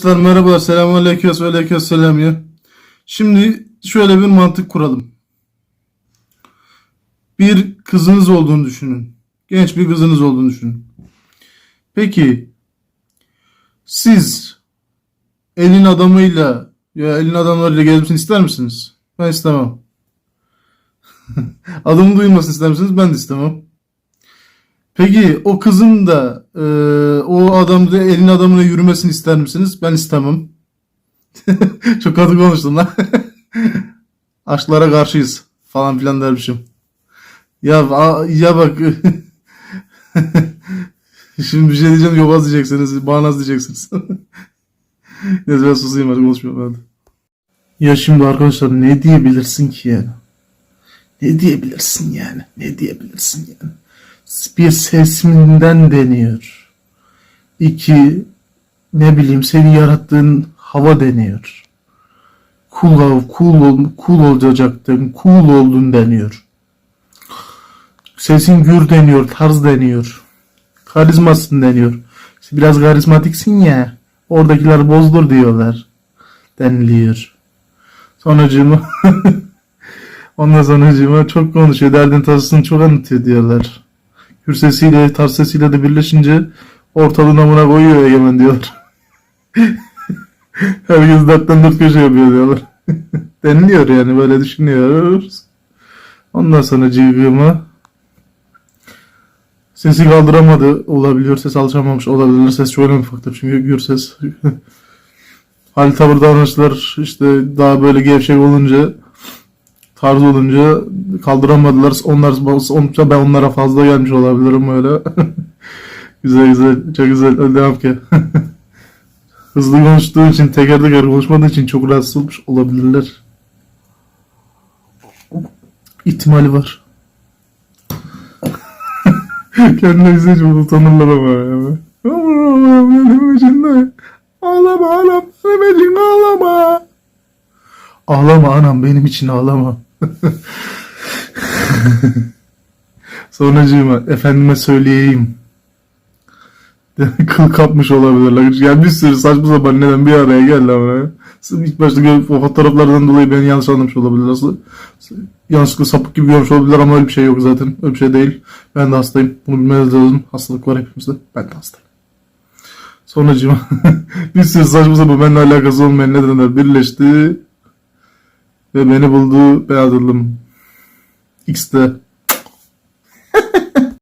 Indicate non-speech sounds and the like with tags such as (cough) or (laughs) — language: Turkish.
Arkadaşlar merhabalar. Selamun aleyküm. aleyküm selam ya. Şimdi şöyle bir mantık kuralım. Bir kızınız olduğunu düşünün. Genç bir kızınız olduğunu düşünün. Peki siz elin adamıyla ya elin adamlarıyla gezmesini ister misiniz? Ben istemem. (laughs) Adımı duyulmasını ister misiniz? Ben de istemem. Peki o kızın da e, o adam da elin adamına yürümesini ister misiniz? Ben istemem. (laughs) Çok katı konuştum lan. (laughs) Aşklara karşıyız falan filan dermişim. Ya ya bak (laughs) şimdi bir şey diyeceğim yobaz diyeceksiniz, bağnaz diyeceksiniz. Neyse ben susayım hadi konuşmuyorum hadi. Ya şimdi arkadaşlar ne diyebilirsin ki yani? Ne diyebilirsin yani? Ne diyebilirsin yani? Bir sesinden deniyor. İki, ne bileyim seni yarattığın hava deniyor. Cool, ol- cool, ol, cool olacaktın, cool oldun deniyor. Sesin gür deniyor, tarz deniyor. Karizmasın deniyor. Biraz karizmatiksin ya, oradakiler bozdur diyorlar. Deniliyor. Sonucuma (laughs) Ondan sonucuma çok konuşuyor, derdin tasasını çok anlatıyor diyorlar. Gür sesiyle, tarz sesiyle de birleşince ortalığın amına koyuyor Egemen diyorlar. (laughs) Herkes dörtten dört köşe yapıyor diyorlar. (laughs) Deniliyor yani böyle düşünüyoruz. Ondan sonra cıvıma sesi kaldıramadı olabiliyor. Ses alışamamış olabilir. Ses çok önemli faktör. Çünkü gür ses (laughs) hal tavır davranışlar işte daha böyle gevşek olunca tarz olunca kaldıramadılar. Onlar sonuçta ben onlara fazla gelmiş olabilirim öyle. (laughs) güzel güzel. Çok güzel. Devam ki. (laughs) Hızlı konuştuğu için teker teker konuşmadığı için çok rahatsız olmuş olabilirler. İhtimali var. (laughs) Kendine izleyince bunu utanırlar ama ya. Benim içinde. Ağlama anam benim için ağlama. Ağlama anam benim için ağlama. (laughs) Sonracığıma efendime söyleyeyim. Kıl kapmış olabilirler. Yani bir sürü saçma sapan neden bir araya geldi ama. İlk başta o fotoğraflardan dolayı beni yanlış anlamış olabilir aslında. Yanlışlıkla sapık gibi görmüş olabilirler ama öyle bir şey yok zaten. Öyle bir şey değil. Ben de hastayım. Bunu bilmeniz lazım. Hastalık var hepimizde. Ben de hastayım. Sonracığıma (laughs) bir sürü saçma sapan benimle alakası olmayan nedenler birleşti. Ve beni buldu. Ben ayrıldım. X'de. (laughs)